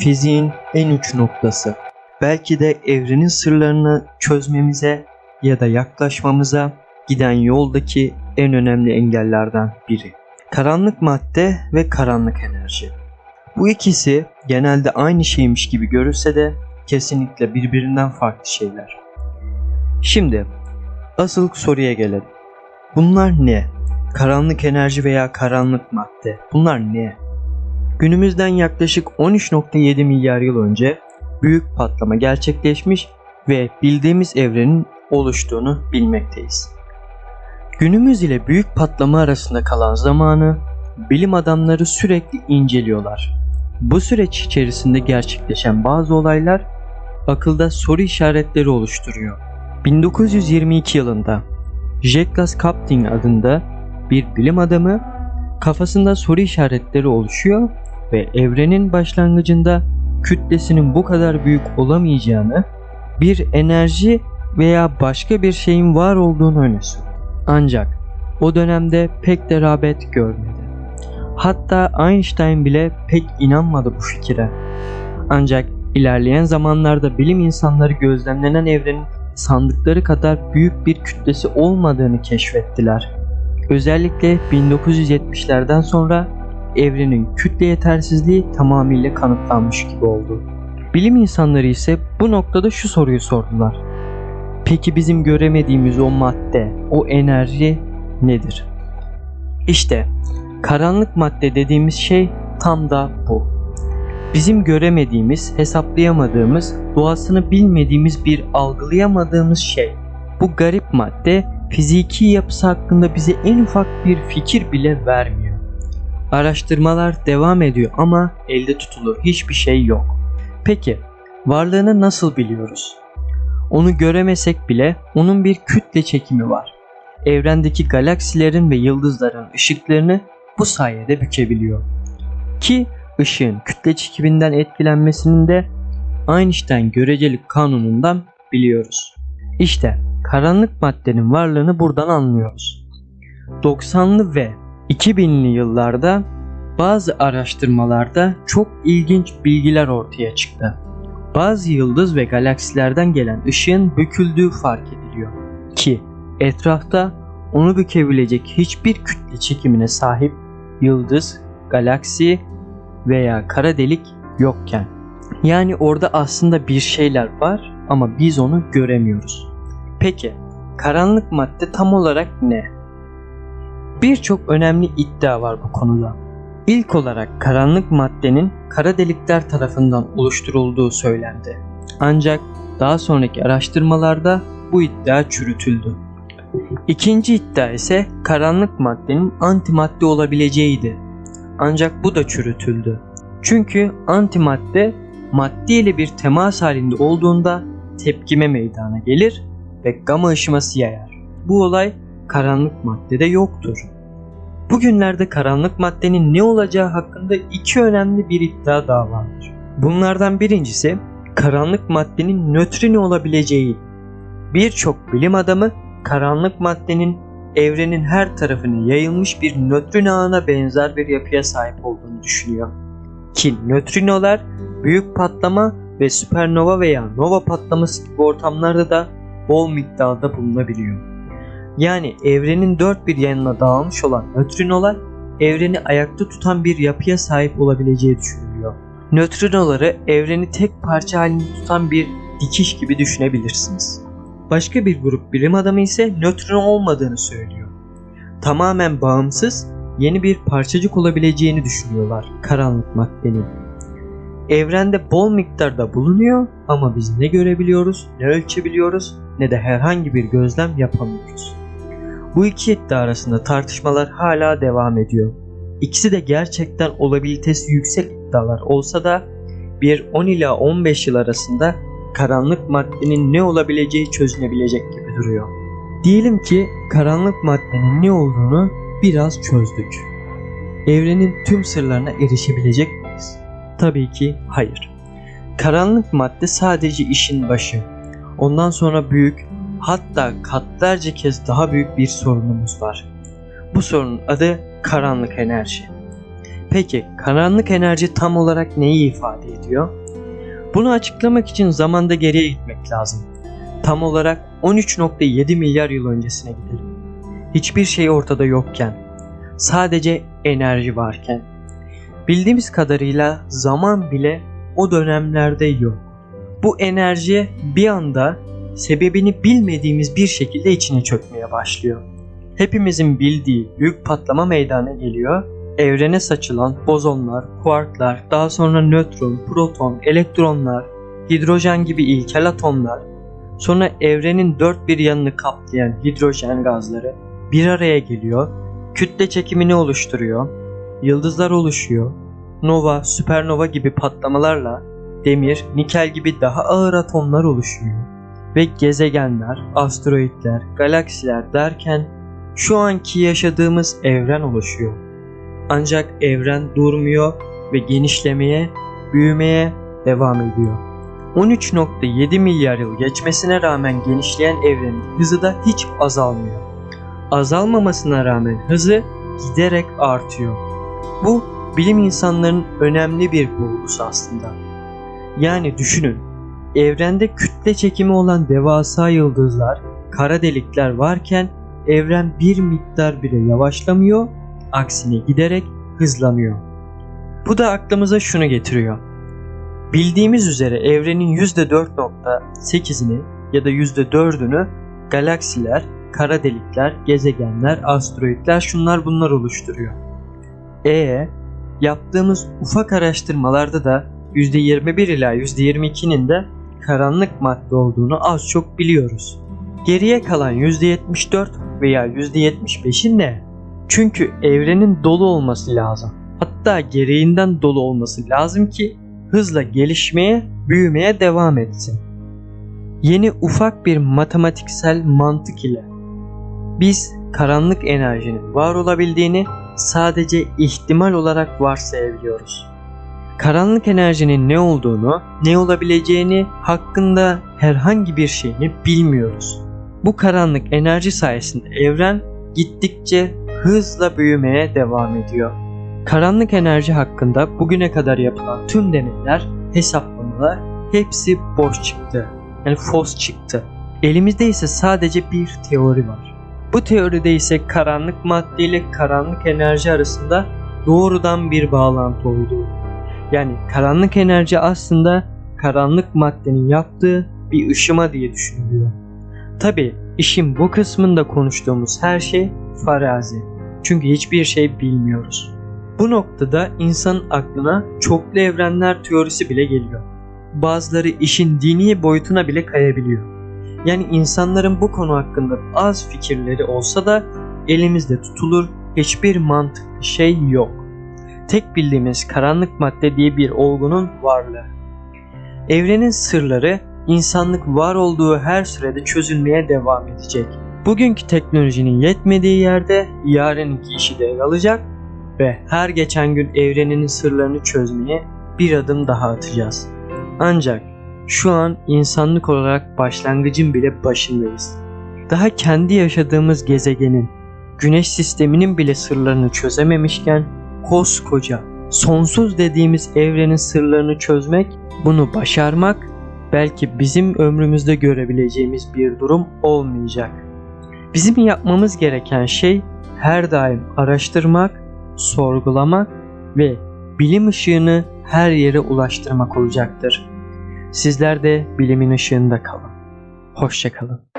fiziğin en uç noktası. Belki de evrenin sırlarını çözmemize ya da yaklaşmamıza giden yoldaki en önemli engellerden biri. Karanlık madde ve karanlık enerji. Bu ikisi genelde aynı şeymiş gibi görülse de kesinlikle birbirinden farklı şeyler. Şimdi asıl soruya gelelim. Bunlar ne? Karanlık enerji veya karanlık madde. Bunlar ne? Günümüzden yaklaşık 13.7 milyar yıl önce büyük patlama gerçekleşmiş ve bildiğimiz evrenin oluştuğunu bilmekteyiz. Günümüz ile büyük patlama arasında kalan zamanı bilim adamları sürekli inceliyorlar. Bu süreç içerisinde gerçekleşen bazı olaylar akılda soru işaretleri oluşturuyor. 1922 yılında Jeklas Kapting adında bir bilim adamı kafasında soru işaretleri oluşuyor ve evrenin başlangıcında kütlesinin bu kadar büyük olamayacağını, bir enerji veya başka bir şeyin var olduğunu öne sürdü. Ancak o dönemde pek de rağbet görmedi. Hatta Einstein bile pek inanmadı bu fikire. Ancak ilerleyen zamanlarda bilim insanları gözlemlenen evrenin sandıkları kadar büyük bir kütlesi olmadığını keşfettiler. Özellikle 1970'lerden sonra evrenin kütle yetersizliği tamamıyla kanıtlanmış gibi oldu. Bilim insanları ise bu noktada şu soruyu sordular. Peki bizim göremediğimiz o madde, o enerji nedir? İşte karanlık madde dediğimiz şey tam da bu. Bizim göremediğimiz, hesaplayamadığımız, doğasını bilmediğimiz bir algılayamadığımız şey. Bu garip madde fiziki yapısı hakkında bize en ufak bir fikir bile vermiyor. Araştırmalar devam ediyor ama elde tutulur hiçbir şey yok. Peki varlığını nasıl biliyoruz? Onu göremesek bile onun bir kütle çekimi var. Evrendeki galaksilerin ve yıldızların ışıklarını bu sayede bükebiliyor. Ki ışığın kütle çekiminden etkilenmesinin de Einstein görecelik kanunundan biliyoruz. İşte karanlık maddenin varlığını buradan anlıyoruz. 90'lı ve 2000'li yıllarda bazı araştırmalarda çok ilginç bilgiler ortaya çıktı. Bazı yıldız ve galaksilerden gelen ışığın büküldüğü fark ediliyor ki etrafta onu bükebilecek hiçbir kütle çekimine sahip yıldız, galaksi veya kara delik yokken. Yani orada aslında bir şeyler var ama biz onu göremiyoruz. Peki karanlık madde tam olarak ne? Birçok önemli iddia var bu konuda. İlk olarak karanlık maddenin kara delikler tarafından oluşturulduğu söylendi. Ancak daha sonraki araştırmalarda bu iddia çürütüldü. İkinci iddia ise karanlık maddenin antimadde olabileceğiydi. Ancak bu da çürütüldü. Çünkü antimadde madde ile bir temas halinde olduğunda tepkime meydana gelir ve gama ışıması yayar. Bu olay karanlık maddede yoktur. Bugünlerde karanlık maddenin ne olacağı hakkında iki önemli bir iddia daha vardır. Bunlardan birincisi karanlık maddenin nötrino olabileceği. Birçok bilim adamı karanlık maddenin evrenin her tarafına yayılmış bir nötron ağına benzer bir yapıya sahip olduğunu düşünüyor. Ki nötrinolar büyük patlama ve süpernova veya nova patlaması gibi ortamlarda da bol miktarda bulunabiliyor. Yani evrenin dört bir yanına dağılmış olan nötrinolar evreni ayakta tutan bir yapıya sahip olabileceği düşünülüyor. Nötrinoları evreni tek parça halinde tutan bir dikiş gibi düşünebilirsiniz. Başka bir grup bilim adamı ise nötron olmadığını söylüyor. Tamamen bağımsız yeni bir parçacık olabileceğini düşünüyorlar karanlık maddenin. Evrende bol miktarda bulunuyor ama biz ne görebiliyoruz, ne ölçebiliyoruz ne de herhangi bir gözlem yapamıyoruz. Bu iki iddia arasında tartışmalar hala devam ediyor. İkisi de gerçekten olabilitesi yüksek iddialar olsa da bir 10 ila 15 yıl arasında karanlık maddenin ne olabileceği çözülebilecek gibi duruyor. Diyelim ki karanlık maddenin ne olduğunu biraz çözdük. Evrenin tüm sırlarına erişebilecek miyiz? Tabii ki hayır. Karanlık madde sadece işin başı. Ondan sonra büyük, hatta katlarca kez daha büyük bir sorunumuz var. Bu sorunun adı karanlık enerji. Peki karanlık enerji tam olarak neyi ifade ediyor? Bunu açıklamak için zamanda geriye gitmek lazım. Tam olarak 13.7 milyar yıl öncesine gidelim. Hiçbir şey ortada yokken, sadece enerji varken. Bildiğimiz kadarıyla zaman bile o dönemlerde yok. Bu enerji bir anda sebebini bilmediğimiz bir şekilde içine çökmeye başlıyor. Hepimizin bildiği büyük patlama meydana geliyor. Evrene saçılan bozonlar, kuarklar, daha sonra nötron, proton, elektronlar, hidrojen gibi ilkel atomlar, sonra evrenin dört bir yanını kaplayan hidrojen gazları bir araya geliyor, kütle çekimini oluşturuyor, yıldızlar oluşuyor, nova, süpernova gibi patlamalarla demir, nikel gibi daha ağır atomlar oluşuyor ve gezegenler, asteroitler, galaksiler derken şu anki yaşadığımız evren oluşuyor. Ancak evren durmuyor ve genişlemeye, büyümeye devam ediyor. 13.7 milyar yıl geçmesine rağmen genişleyen evrenin hızı da hiç azalmıyor. Azalmamasına rağmen hızı giderek artıyor. Bu bilim insanlarının önemli bir bulgusu aslında. Yani düşünün, evrende kütle çekimi olan devasa yıldızlar, kara delikler varken evren bir miktar bile yavaşlamıyor, aksine giderek hızlanıyor. Bu da aklımıza şunu getiriyor. Bildiğimiz üzere evrenin %4.8'ini ya da %4'ünü galaksiler, kara delikler, gezegenler, asteroitler şunlar bunlar oluşturuyor. E yaptığımız ufak araştırmalarda da %21 ila %22'nin de karanlık madde olduğunu az çok biliyoruz. Geriye kalan %74 veya %75'in ne? Çünkü evrenin dolu olması lazım. Hatta gereğinden dolu olması lazım ki hızla gelişmeye, büyümeye devam etsin. Yeni ufak bir matematiksel mantık ile biz karanlık enerjinin var olabildiğini sadece ihtimal olarak varsayabiliyoruz. Karanlık enerjinin ne olduğunu, ne olabileceğini hakkında herhangi bir şeyini bilmiyoruz. Bu karanlık enerji sayesinde evren gittikçe hızla büyümeye devam ediyor. Karanlık enerji hakkında bugüne kadar yapılan tüm deneyler, hesaplamalar hepsi boş çıktı. Yani fos çıktı. Elimizde ise sadece bir teori var. Bu teoride ise karanlık madde ile karanlık enerji arasında doğrudan bir bağlantı olduğu. Yani karanlık enerji aslında karanlık maddenin yaptığı bir ışıma diye düşünülüyor. Tabi işin bu kısmında konuştuğumuz her şey farazi. Çünkü hiçbir şey bilmiyoruz. Bu noktada insanın aklına çoklu evrenler teorisi bile geliyor. Bazıları işin dini boyutuna bile kayabiliyor. Yani insanların bu konu hakkında az fikirleri olsa da elimizde tutulur hiçbir mantıklı şey yok. Tek bildiğimiz karanlık madde diye bir olgunun varlığı. Evrenin sırları insanlık var olduğu her sürede çözülmeye devam edecek. Bugünkü teknolojinin yetmediği yerde yarınki işi de alacak ve her geçen gün evrenin sırlarını çözmeye bir adım daha atacağız. Ancak şu an insanlık olarak başlangıcın bile başındayız. Daha kendi yaşadığımız gezegenin, güneş sisteminin bile sırlarını çözememişken koskoca, sonsuz dediğimiz evrenin sırlarını çözmek, bunu başarmak belki bizim ömrümüzde görebileceğimiz bir durum olmayacak. Bizim yapmamız gereken şey her daim araştırmak, sorgulamak ve bilim ışığını her yere ulaştırmak olacaktır. Sizler de bilimin ışığında kalın. Hoşçakalın.